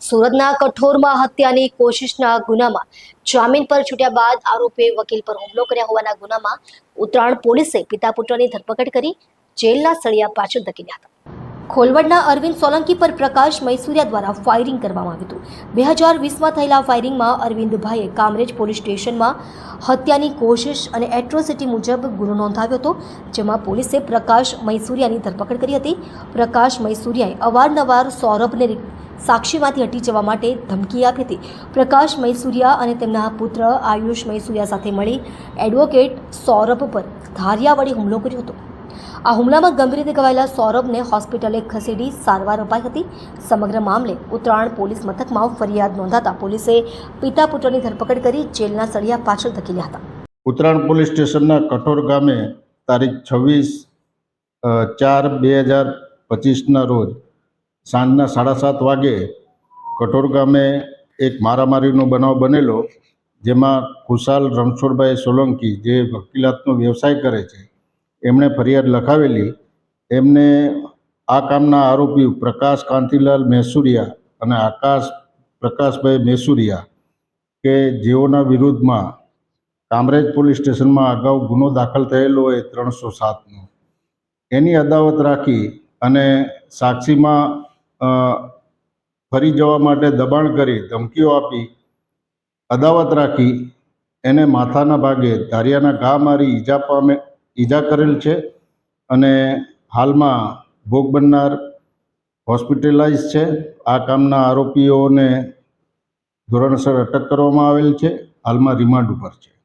સુરતના કઠોરમાં હત્યાની કોશિશના ગુનામાં જામીન પર છૂટ્યા બાદ આરોપીએ વકીલ પર હુમલો કર્યા હોવાના ગુનામાં ઉત્તરાયણ પોલીસે પિતા પુત્રની ધરપકડ કરી જેલના સળિયા પાછળ ધકેલ્યા હતા. ખોલવડના અરવિંદ સોલંકી પર પ્રકાશ મૈસુરિયા દ્વારા ફાયરિંગ કરવામાં આવ્યું હતું. બે હજાર વીસમાં થયેલા ફાયરિંગમાં અરવિંદભાઈએ કામરેજ પોલીસ સ્ટેશનમાં હત્યાની કોશિશ અને એટ્રોસિટી મુજબ ગુનો નોંધાવ્યો હતો, જેમાં પોલીસે પ્રકાશ મૈસુરિયાની ધરપકડ કરી હતી. પ્રકાશ મૈસુરિયાએ અવારનવાર સૌરભને સાક્ષીમાંથી હટી જવા માટે ધમકી આપી હતી. પ્રકાશ મૈસુરિયા અને તેમના પુત્ર આયુષ મૈસુરિયા સાથે મળી એડવોકેટ સૌરભ પર ધારિયા વડે હુમલો કર્યો હતો. આ હુમલામાં ગંભીર રીતે ઘવાયેલા સૌરભને હોસ્પિટલે ખસેડી સારવાર અપાઈ હતી. સમગ્ર મામલે ઉત્તરાયણ પોલીસ મથકમાં ફરિયાદ નોંધાતા પોલીસે પિતા પુત્રની ધરપકડ કરી જેલના સળિયા પાછળ ધકેલ્યા હતા. ઉત્તરાયણ પોલીસ સ્ટેશનના કઠોર ગામે તારીખ છવ્વીસ ચાર બે હજાર પચીસના રોજ સાંજના સાડા સાત વાગે કઠોર ગામે એક મારામારીનો બનાવ બનેલો, જેમાં ખુશાલ રણછોડભાઈ સોલંકી, જે વકીલાતનો વ્યવસાય કરે છે, એમણે ફરિયાદ લખાવેલી. એમને આ કામના આરોપી પ્રકાશ કાંતિલાલ મહેસુરિયા અને આકાશ પ્રકાશભાઈ મહેસુરિયા કે જેઓના વિરુદ્ધમાં કામરેજ પોલીસ સ્ટેશનમાં અગાઉ ગુનો દાખલ થયેલો હોય ત્રણસો સાતનો. એની અદાવત રાખી અને સાક્ષીમાં ફરી જવા માટે દબાણ કરી ધમકીઓ આપી, અદાવત રાખી, એને માથાના ભાગે ધારિયાના ઘા મારી ઈજા પામે, ઈજા કરેલ છે અને હાલમાં ભોગ બનનાર હોસ્પિટલાઇઝ છે. આ કામના આરોપીઓને ધોરણસર અટક કરવામાં આવેલ છે. હાલમાં રિમાન્ડ ઉપર છે.